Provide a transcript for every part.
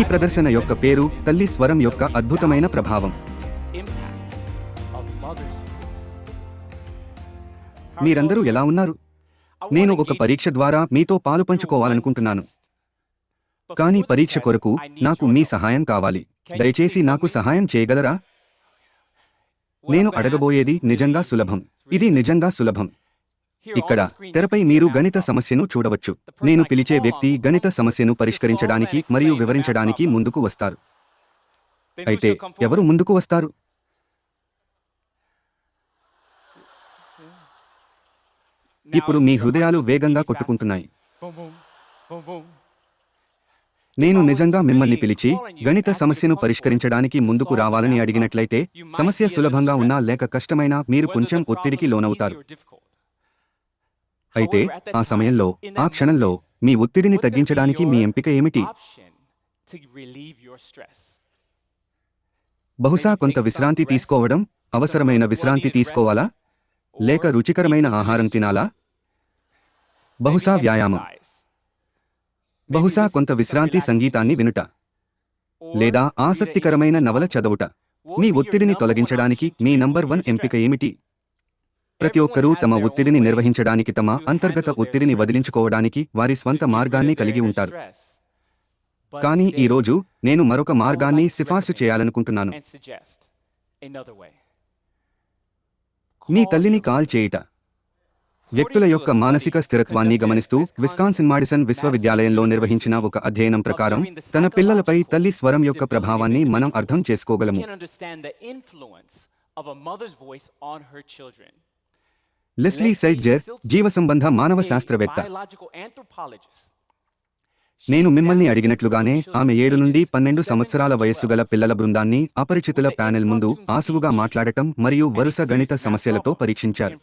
ఈ ప్రదర్శన యొక్క పేరు తల్లి స్వరం యొక్క అద్భుతమైన ప్రభావం. మీరందరూ ఎలా ఉన్నారు? నేను ఒక పరీక్ష ద్వారా మీతో పాలు పంచుకోవాలనుకుంటున్నాను. కానీ పరీక్ష కొరకు నాకు మీ సహాయం కావాలి. దయచేసి నాకు సహాయం చేయగలరా? నేను అడగబోయేది నిజంగా సులభం. ఇది నిజంగా సులభం. ఇక్కడ తెరపై మీరు గణిత సమస్యను చూడవచ్చు. నేను పిలిచే వ్యక్తి గణిత సమస్యను పరిష్కరించడానికి మరియు వివరించడానికి ముందుకు వస్తారు. అయితే ఎవరు ముందుకు వస్తారు? ఇప్పుడు మీ హృదయాలు వేగంగా కొట్టుకుంటున్నాయి. నేను నిజంగా మిమ్మల్ని పిలిచి గణిత సమస్యను పరిష్కరించడానికి ముందుకు రావాలని అడిగినట్లయితే సమస్య సులభంగా ఉన్నా లేక కష్టమైనా మీరు కొంచెం ఒత్తిడికి లోనవుతారు. అయితే ఆ సమయంలో ఆ క్షణంలో మీ ఒత్తిడిని తగ్గించడానికి మీ ఎంపిక ఏమిటి? బహుశా కొంత విశ్రాంతి తీసుకోవడం అవసరమైన విశ్రాంతి తీసుకోవాలా? లేక రుచికరమైన ఆహారం తినాలా? బహుశా వ్యాయామం. బహుశా కొంత విశ్రాంతి సంగీతాన్ని వినుట. లేదా ఆసక్తికరమైన నవల చదవుట. మీ ఒత్తిడిని తొలగించడానికి మీ నంబర్ వన్ ఎంపిక ఏమిటి? ప్రతి ఒక్కరూ తమ ఒత్తిడిని నిర్వహించడానికి తమ అంతర్గత ఒత్తిడిని వదిలించుకోవడానికి వారి స్వంత మార్గాన్ని కలిగి ఉంటారు. కానీ ఈ రోజు నేను మరొక మార్గాన్ని సిఫార్సు చేయాలనుకుంటున్నాను. మీ తల్లిని కాల్ చేయుట. వ్యక్తుల యొక్క మానసిక స్థిరత్వాన్ని గమనిస్తూ విస్కాన్సిన్ మాడిసన్ విశ్వవిద్యాలయంలో నిర్వహించిన ఒక అధ్యయనం ప్రకారం తన పిల్లలపై తల్లి స్వరం యొక్క ప్రభావాన్ని మనం అర్థం చేసుకోగలము. లెస్లీ సైడ్జర్ జీవసంబంధ మానవ శాస్త్రవేత్త. నేను మిమ్మల్ని అడిగినట్లుగానే ఆమె ఏడు నుండి పన్నెండు సంవత్సరాల వయస్సు గల పిల్లల బృందాన్ని అపరిచితుల ప్యానెల్ ముందు ఆసువుగా మాట్లాడటం మరియు వరుస గణిత సమస్యలతో పరీక్షించారు.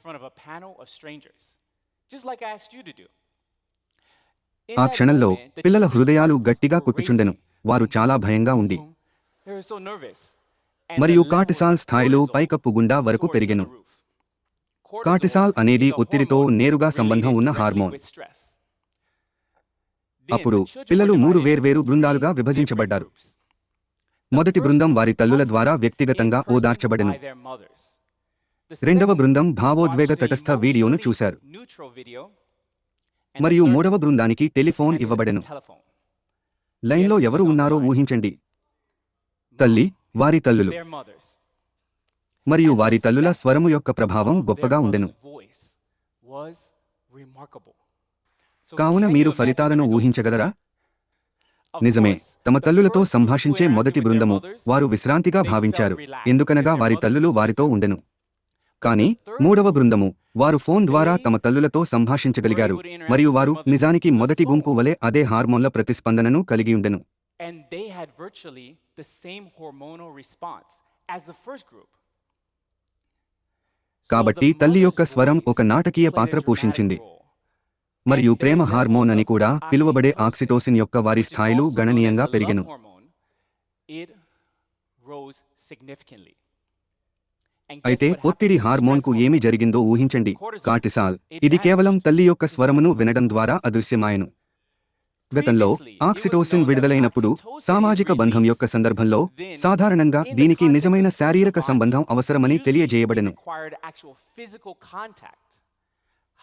ఆ క్షణంలో పిల్లల హృదయాలు గట్టిగా కొట్టుచుండెను. వారు చాలా భయంగా ఉండి. మరియు కార్టిసాల్ స్థాయిలు పైకప్పు గుండా వరకు పెరిగెను. కార్టిసాల్ అనేది ఒత్తిడితో నేరుగా సంబంధం ఉన్న హార్మోన్. అప్పుడు పిల్లలు మూడు వేర్వేరు బృందాలుగా విభజించబడ్డారు. మొదటి బృందం వారి తల్లుల ద్వారా వ్యక్తిగతంగా ఓదార్చబడను. రెండవ బృందం భావోద్వేగ తటస్థ వీడియోను చూశారు. మరియు మూడవ బృందానికి టెలిఫోన్ ఇవ్వబడెను. లైన్లో ఎవరు ఉన్నారో ఊహించండి. తల్లి వారి తల్లులు. మరియు వారి తల్లుల స్వరము యొక్క ప్రభావం గొప్పగా ఉండెను. కావున మీరు ఫలితాలను ఊహించగలరా? నిజమే. తమ తల్లులతో సంభాషించే మొదటి బృందము వారు విశ్రాంతిగా భావించారు. ఎందుకనగా వారి తల్లులు వారితో ఉండెను. కానీ మూడవ బృందము వారు ఫోన్ ద్వారా తమ తల్లులతో సంభాషించగలిగారు. మరియు వారు నిజానికి మొదటి గుంపు వలె అదే హార్మోన్ల ప్రతిస్పందనను కలిగి ఉండెను. And they had virtually the same hormonal response as the first group. కాబట్టి తల్లి యొక్క స్వరం ఒక నాటకీయ పాత్ర పోషించింది. మరియు ప్రేమ హార్మోన్ అని కూడా పిలువబడే ఆక్సిటోసిన్ యొక్క వారి స్థాయిలు గణనీయంగా పెరిగెను. అయితే ఒత్తిడి హార్మోన్కు ఏమి జరిగిందో ఊహించండి. కార్టిసాల్. ఇది కేవలం తల్లి యొక్క స్వరమును వినడం ద్వారా అదృశ్యమాయను. గతంలో ఆక్సిటోసిన్ విడుదలైనప్పుడు సామాజిక బంధం యొక్క సందర్భంలో సాధారణంగా దీనికి నిజమైన శారీరక సంబంధం అవసరమని తెలియజేయబడను.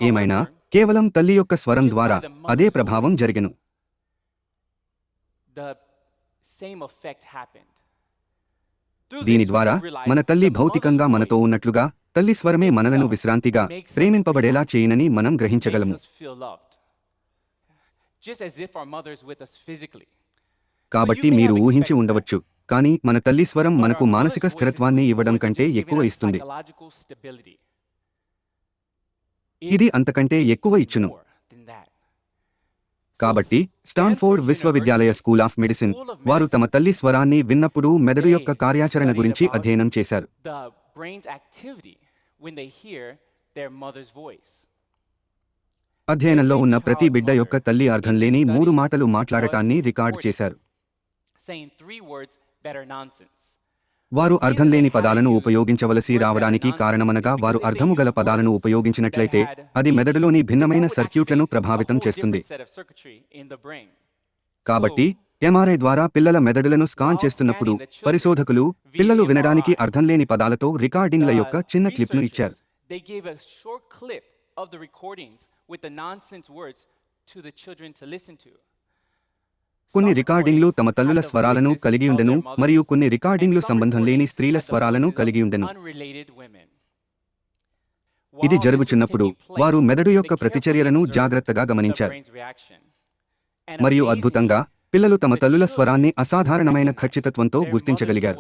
ఏమైనా కేవలం తల్లి యొక్క స్వరం ద్వారా అదే ప్రభావం జరిగను. దీని ద్వారా మన తల్లి భౌతికంగా మనతో ఉన్నట్లుగా తల్లి స్వరమే మనలను విశ్రాంతిగా ప్రేమింపబడేలా చేయనని మనం గ్రహించగలము. కాబట్టి మీరు ఊహించి ఉండవచ్చు కానీ మన తల్లి స్వరం మనకు మానసిక స్థిరత్వాన్ని ఇవ్వడం కంటే ఎక్కువ ఇస్తుంది. ఇది అంతకంటే ఎక్కువ ఇచ్చును. కాబట్టి స్టాన్ఫోర్డ్ విశ్వవిద్యాలయ స్కూల్ ఆఫ్ మెడిసిన్ వారు తమ తల్లి స్వరాన్ని విన్నప్పుడు మెదడు యొక్క కార్యాచరణ గురించి అధ్యయనం చేశారు. అధ్యయనంలో ఉన్న ప్రతి బిడ్డ యొక్క తల్లి అర్థం లేని మూడు మాటలు మాట్లాడటాన్ని రికార్డ్ చేశారు. వారు అర్థం లేని పదాలను ఉపయోగించవలసి రావడానికి కారణమనగా వారు అర్థము గల పదాలను ఉపయోగించినట్లయితే అది మెదడులోని భిన్నమైన సర్క్యూట్లను ప్రభావితం చేస్తుంది. కాబట్టి ఎంఆర్ఐ ద్వారా పిల్లల మెదడులను స్కాన్ చేస్తున్నప్పుడు పరిశోధకులు పిల్లలు వినడానికి అర్థం లేని పదాలతో రికార్డింగ్ల యొక్క చిన్న క్లిప్ను ఇచ్చారు. కొన్ని రికార్డింగ్లు తమ తల్లుల స్వరాలను కలిగి ఉండను మరియు కొన్ని రికార్డింగ్లు సంబంధం లేని స్త్రీల స్వరాలను కలిగి ఉండను. ఇది జరుగుచున్నప్పుడు వారు మెదడు యొక్క ప్రతిచర్యలను జాగ్రత్తగా గమనించారు. మరియు అద్భుతంగా పిల్లలు తమ తల్లుల స్వరాన్ని అసాధారణమైన ఖచ్చితత్వంతో గుర్తించగలిగారు.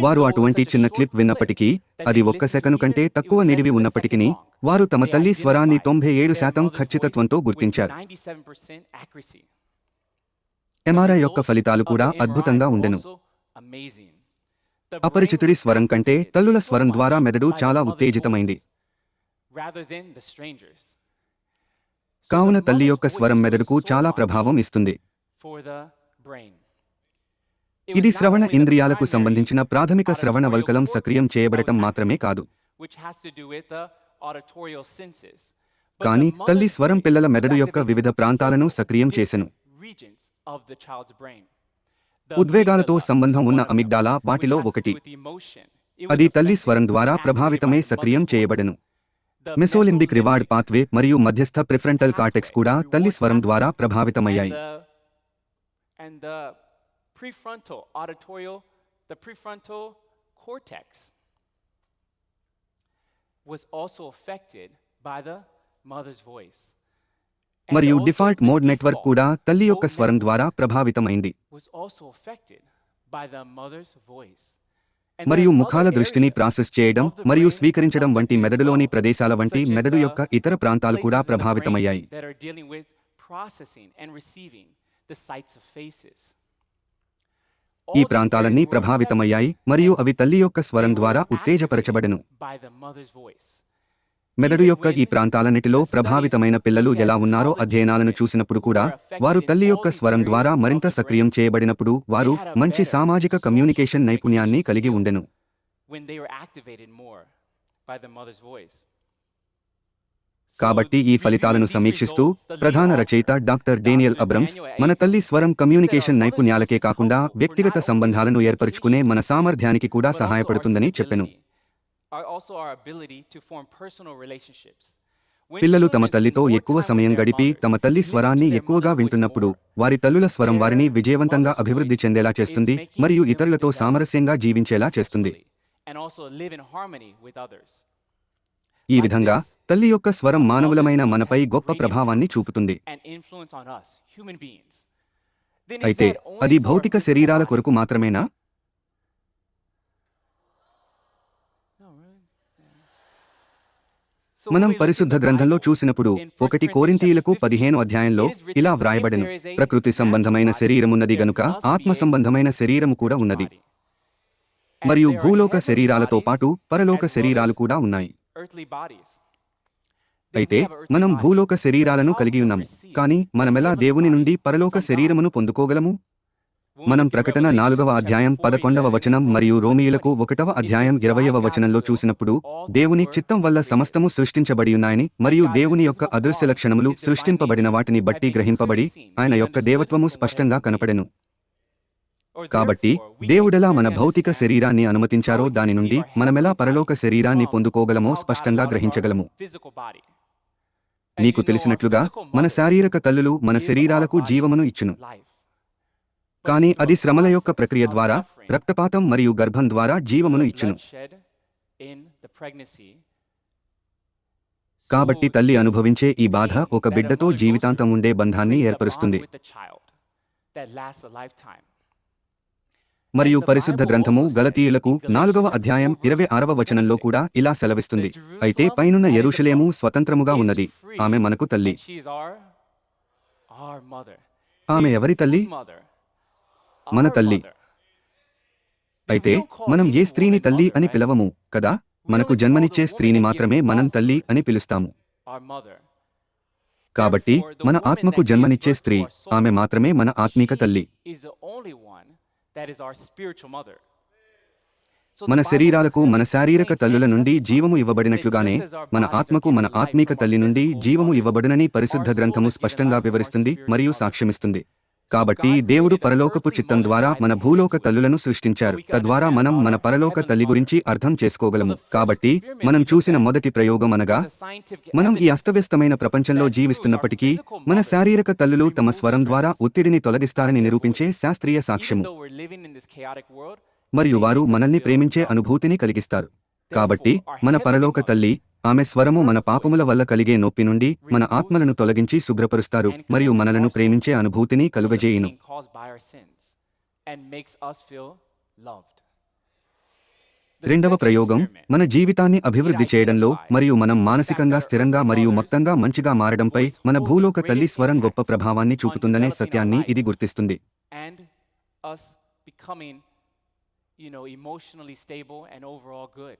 వారు అటువంటి చిన్న క్లిప్ విన్నప్పటికీ అది ఒక్క సెకను కంటే తక్కువ నిడివి ఉన్నప్పటికీ వారు తమ తల్లి స్వరాన్ని తొంభై ఏడు శాతం ఖచ్చితత్వంతో గుర్తించారు. ఎంఆర్ఐ యొక్క ఫలితాలు కూడా అద్భుతంగా ఉండెను. అపరిచితుడి స్వరం కంటే తల్లుల స్వరం ద్వారా మెదడు చాలా ఉత్తేజితమైంది. కావున తల్లి యొక్క స్వరం మెదడుకు చాలా ప్రభావం ఇస్తుంది. ఇది శ్రవణ ఇంద్రియాలకు సంబంధించిన ప్రాథమిక శ్రవణ వల్కలం సక్రియం చేయబడటం మాత్రమే కాదు. కానీ తల్లి స్వరం పిల్లల మెదడు యొక్క వివిధ ప్రాంతాలను సక్రియం చేశను ఉద్వేగాలతో సంబంధం ఉన్న అమిగ్డాలా వాటిలో ఒకటి. అది తల్లి స్వరం ద్వారా ప్రభావితమై సక్రియం చేయబడను. మెసోలింబిక్ రివార్డ్ పాత్వే మరియు మధ్యస్థ ప్రిఫరెంటల్ కార్టెక్స్ కూడా తల్లి స్వరం ద్వారా ప్రభావితమయ్యాయి. prefrontal auditorial, the prefrontal cortex was also affected by the mother's voice. మరియు డిఫాల్ట్ మోడ్ నెట్వర్క్ కూడా తల్లి యొక్క స్వరం ద్వారా ప్రభావితమైంది. మరియు ముఖాల దృష్టిని ప్రాసెస్ చేయడం మరియు స్వీకరించడం వంటి మెదడులోని ప్రదేశాల వంటి మెదడు యొక్క ఇతర ప్రాంతాలు కూడా ప్రభావితమయ్యాయి. ఈ ప్రాంతాలన్నీ ప్రభావితమయ్యాయి మరియు అవి తల్లి యొక్క స్వరం ద్వారా ఉత్తేజపరచబడను. మెదడు యొక్క ఈ ప్రాంతాలన్నిటిలో ప్రభావితమైన పిల్లలు ఎలా ఉన్నారో అధ్యయనాలను చూసినప్పుడు కూడా వారు తల్లి యొక్క స్వరం ద్వారా మరింత సక్రియం చేయబడినప్పుడు వారు మంచి సామాజిక కమ్యూనికేషన్ నైపుణ్యాన్ని కలిగి ఉండెను when they were activated more by the mother's voice. కాబట్టి ఈ ఫలితాలను సమీక్షిస్తూ ప్రధాన రచయిత డాక్టర్ డేనియల్ అబ్రమ్స్ మన తల్లి స్వరం కమ్యూనికేషన్ నైపుణ్యాలకే కాకుండా వ్యక్తిగత సంబంధాలను ఏర్పరచుకునే మన సామర్థ్యానికి కూడా సహాయపడుతుందని చెప్పెను. పిల్లలు తమ తల్లితో ఎక్కువ సమయం గడిపి తమ తల్లి స్వరాన్ని ఎక్కువగా వింటున్నప్పుడు వారి తల్లుల స్వరం వారిని విజయవంతంగా అభివృద్ధి చెందేలా చేస్తుంది మరియు ఇతరులతో సామరస్యంగా జీవించేలా చేస్తుంది. ఈ విధంగా తల్లి యొక్క స్వరం మానవులమైన మనపై గొప్ప ప్రభావాన్ని చూపుతుంది. అయితే అది భౌతిక శరీరాల కొరకు మాత్రమేనా? మనం పరిశుద్ధ గ్రంథంలో చూసినప్పుడు ఒకటి కోరింతీయులకు పదిహేను అధ్యాయంలో ఇలా వ్రాయబడెను. ప్రకృతి సంబంధమైన శరీరమున్నది గనుక ఆత్మ సంబంధమైన శరీరము కూడా ఉన్నది. మరియు భూలోక శరీరాలతో పాటు పరలోక శరీరాలు కూడా ఉన్నాయి. అయితే మనం భూలోక శరీరాలను కలిగి ఉన్నాం. కానీ మనమెలా దేవుని నుండి పరలోక శరీరమును పొందుకోగలము? మనం ప్రకటన నాలుగవ అధ్యాయం పదకొండవ వచనం మరియు రోమియులకు ఒకటవ అధ్యాయం ఇరవయవ వచనంలో చూసినప్పుడు దేవుని చిత్తం వల్ల సమస్తము సృష్టించబడి ఉన్నాయని మరియు దేవుని యొక్క అదృశ్య లక్షణములు సృష్టింపబడిన వాటిని బట్టి గ్రహింపబడి ఆయన యొక్క దేవత్వము స్పష్టంగా కనపడెను. కాబట్టి దేవుడెలా మన భౌతిక శరీరాన్ని అనుమతించారో దాని నుండి మనమెలా పరలోక శరీరాన్ని పొందుకోగలమో స్పష్టంగా గ్రహించగలము. నీకు తెలిసినట్లుగా మన శారీరక తల్లులు మన శరీరాలకు జీవమును ఇచ్చును. కానీ అది శ్రమల యొక్క ప్రక్రియ ద్వారా రక్తపాతం మరియు గర్భం ద్వారా జీవమును ఇచ్చును. కాబట్టి తల్లి అనుభవించే ఈ బాధ ఒక బిడ్డతో జీవితాంతం ఉండే బంధాన్ని ఏర్పరుస్తుంది. మరియు పరిశుద్ధ గ్రంథము గలతీయులకు నాలుగవ అధ్యాయం ఇరవై ఆరవ వచనంలో కూడా ఇలా సెలవిస్తుంది. అయితే పైనున్న యెరూషలేము స్వతంత్రముగా ఉన్నది. ఆమె మనకు తల్లి. ఆమె ఎవరి తల్లి? మన తల్లి. అయితే మనం ఏ స్త్రీని తల్లి అని పిలవము కదా? మనకు జన్మనిచ్చే స్త్రీని మాత్రమే మనం తల్లి అని పిలుస్తాము. కాబట్టి మన ఆత్మకు జన్మనిచ్చే స్త్రీ ఆమె మాత్రమే మన ఆత్మీక తల్లి. మన శరీరాలకు మన శారీరక తల్లుల నుండి జీవము ఇవ్వబడినట్లుగానే మన ఆత్మకు మన ఆత్మీక తల్లి నుండి జీవము ఇవ్వబడినని పరిశుద్ధ గ్రంథము స్పష్టంగా వివరిస్తుంది మరియు సాక్ష్యమిస్తుంది. కాబట్టి దేవుడు పరలోకపు చిత్తం ద్వారా మన భూలోక తల్లులను సృష్టించారు. తద్వారా మనం మన పరలోక తల్లి గురించి అర్థం చేసుకోగలము. కాబట్టి మనం చూసిన మొదటి ప్రయోగం అనగా మనం ఈ అస్తవ్యస్తమైన ప్రపంచంలో జీవిస్తున్నప్పటికీ మన శారీరక తల్లులు తమ స్వరం ద్వారా ఒత్తిడిని తొలగిస్తారని నిరూపించే శాస్త్రీయ సాక్ష్యము. మరియు వారు మనల్ని ప్రేమించే అనుభూతిని కలిగిస్తారు. కాబట్టి మన పరలోక తల్లి ఆమె స్వరము మన పాపముల వల్ల కలిగే నొప్పి నుండి మన ఆత్మలను తొలగించి శుభ్రపరుస్తారు మరియు మనలను ప్రేమించే అనుభూతిని కలుగజేయును రెండవ ప్రయోగం మన జీవితాన్ని అభివృద్ధి చేయడంలో మరియు మనం మానసికంగా స్థిరంగా మరియు మొత్తంగా మంచిగా మారడంపై మన భూలోక తల్లి స్వరం గొప్ప ప్రభావాన్ని చూపుతుందనే సత్యాన్ని ఇది గుర్తిస్తుంది you know, emotionally stable and overall good.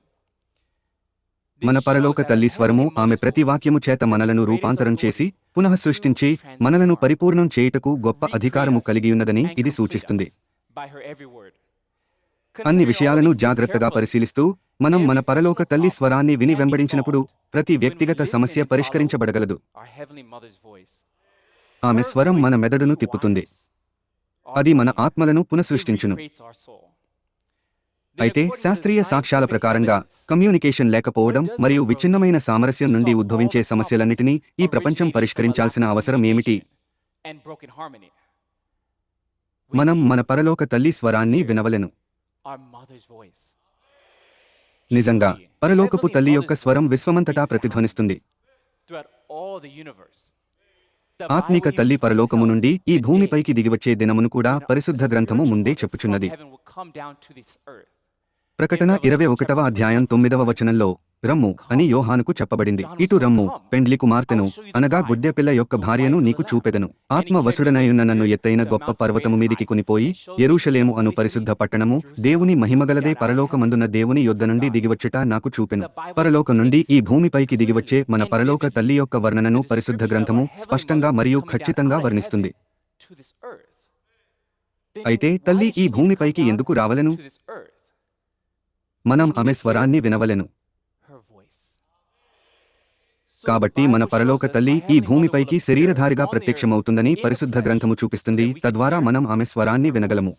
మన పరలోక తల్లి స్వరము ఆమె ప్రతి వాక్యము చేత మనలను రూపాంతరం చేసి పునః సృష్టించి మనలను పరిపూర్ణం చేయుటకు గొప్ప అధికారము కలిగియున్నదని ఉన్నదని ఇది సూచిస్తుంది. అన్ని విషయాలను జాగ్రత్తగా పరిశీలిస్తూ మనం మన పరలోక తల్లి స్వరాన్ని విని వెంబడించినప్పుడు ప్రతి వ్యక్తిగత సమస్య పరిష్కరించబడగలదు. ఆమె స్వరం మన మెదడును తిప్పుతుంది. అది మన ఆత్మలను పునఃసృష్టించును. అయితే శాస్త్రీయ సాక్ష్యాల ప్రకారంగా కమ్యూనికేషన్ లేకపోవడం మరియు విచ్ఛిన్నమైన సామరస్యం నుండి ఉద్భవించే సమస్యలన్నిటినీ ఈ ప్రపంచం పరిష్కరించాల్సిన అవసరం ఏమిటి? మనం మన పరలోక తల్లి స్వరాన్ని వినవలెను. నిజంగా పరలోకపు తల్లి యొక్క స్వరం విశ్వమంతటా ప్రతిధ్వనిస్తుంది. ఆత్మిక తల్లి పరలోకము నుండి ఈ భూమిపైకి దిగివచ్చే దినమును కూడా పరిశుద్ధ గ్రంథము ముందే చెప్పుచున్నది. ప్రకటన ఇరవై ఒకటవ అధ్యాయం తొమ్మిదవ వచనంలో రమ్ము అని యోహానుకు చెప్పబడింది. ఇటు రమ్ము పెండ్లి కుమార్తెను అనగా గుడ్డెపిల్ల యొక్క భార్యను నీకు చూపెదను. ఆత్మ వసుడనయున్న నన్ను ఎత్తైన గొప్ప పర్వతము మీదికి కొనిపోయి ఎరూషలేము అను పరిశుద్ధ పట్టణము దేవుని మహిమగలదే పరలోకమందున దేవుని యొద్ద నుండి దిగివచ్చుట నాకు చూపెను. పరలోకం నుండి ఈ భూమిపైకి దిగివచ్చే మన పరలోక తల్లి యొక్క వర్ణనను పరిశుద్ధ గ్రంథము స్పష్టంగా మరియు ఖచ్చితంగా వర్ణిస్తుంది. అయితే తల్లి ఈ భూమిపైకి ఎందుకు రావలెను? మనం ఆమె స్వరాన్ని వినవలెను. కాబట్టి మన పరలోక తల్లి ఈ భూమిపైకి శరీరధారిగా ప్రత్యక్షమవుతుందని పరిశుద్ధ గ్రంథము చూపిస్తుంది. తద్వారా మనం ఆమె స్వరాన్ని వినగలము.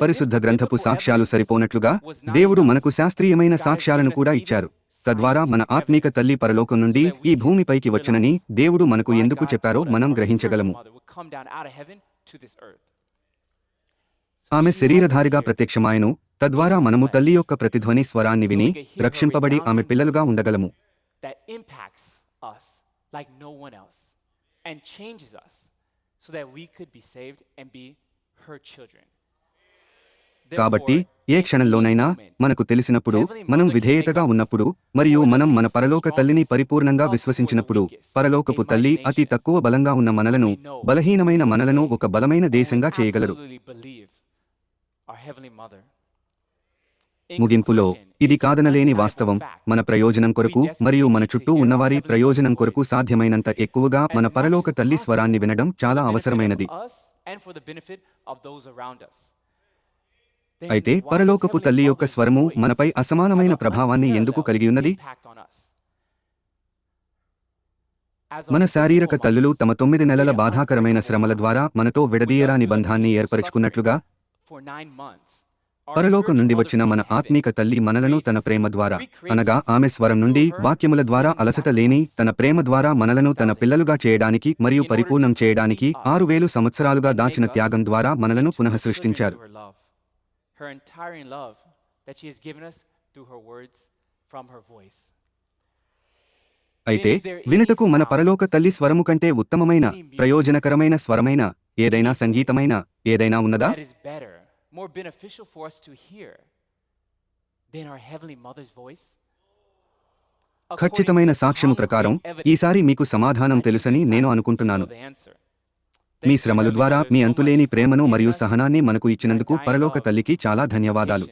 పరిశుద్ధ గ్రంథపు సాక్ష్యాలు సరిపోనట్లుగా దేవుడు మనకు శాస్త్రీయమైన సాక్ష్యాలను కూడా ఇచ్చారు. తద్వారా మన ఆత్మీక తల్లి పరలోకం నుండి ఈ భూమిపైకి వచ్చనని దేవుడు మనకు ఎందుకు చెప్పారో మనం గ్రహించగలము. ఆమె శరీరధారిగా ప్రత్యక్షమాయను. తద్వారా మనము తల్లి యొక్క ప్రతిధ్వని స్వరాన్ని విని రక్షింపబడి ఆమె పిల్లలుగా ఉండగలము. that impacts us like no one else and changes us so that we could be saved and be her children. కాబట్టి ఏ క్షణంలోనైనా మనకు తెలిసినప్పుడు మనం విధేయతగా ఉన్నప్పుడు మరియు మనం మన పరలోక తల్లిని పరిపూర్ణంగా విశ్వసించినప్పుడు పరలోకపు తల్లి అతి తక్కువ బలంగా ఉన్న మనలను బలహీనమైన మనలను ఒక బలమైన దేశంగా చేయగలరు. ముగింపులో ఇది కాదనలేని వాస్తవం మన ప్రయోజనం కొరకు మరియు మన చుట్టూ ఉన్నవారి ప్రయోజనం కొరకు సాధ్యమైనంత ఎక్కువగా మన పరలోక తల్లి స్వరాన్ని వినడం చాలా అవసరమైనది. అయితే పరలోకపు తల్లి యొక్క స్వరము మనపై అసమానమైన ప్రభావాన్ని ఎందుకు కలిగి ఉన్నది? మన శారీరక తల్లులు తమ తొమ్మిది నెలల బాధాకరమైన శ్రమల ద్వారా మనతో విడదీయరాని బంధాన్ని ఏర్పరచుకున్నట్లుగా పరలోకం నుండి వచ్చిన మన ఆత్మీక తల్లి మనలను తన ప్రేమ ద్వారా అనగా ఆమె స్వరం నుండి వాక్యముల ద్వారా అలసట లేని తన ప్రేమ ద్వారా మనలను తన పిల్లలుగా చేయడానికి మరియు పరిపూర్ణం చేయడానికి ఆరు వేలు సంవత్సరాలుగా దాచిన త్యాగం ద్వారా మనలను పునః సృష్టించారు. అయితే వినుటకు మన పరలోక తల్లి స్వరము కంటే ఉత్తమమైన ప్రయోజనకరమైన స్వరమైన ఏదైనా సంగీతమైన ఏదైనా ఉన్నదా? more beneficial for us to hear than our Heavenly Mother's voice? ఖచ్చితమైన సాక్ష్యము ప్రకారం ఈసారి మీకు సమాధానం తెలుసని నేను అనుకుంటున్నాను. మీ శ్రమలు ద్వారా మీ అంతులేని ప్రేమను మరియు సహనాన్ని మనకు ఇచ్చినందుకు పరలోక తల్లికి చాలా ధన్యవాదాలు.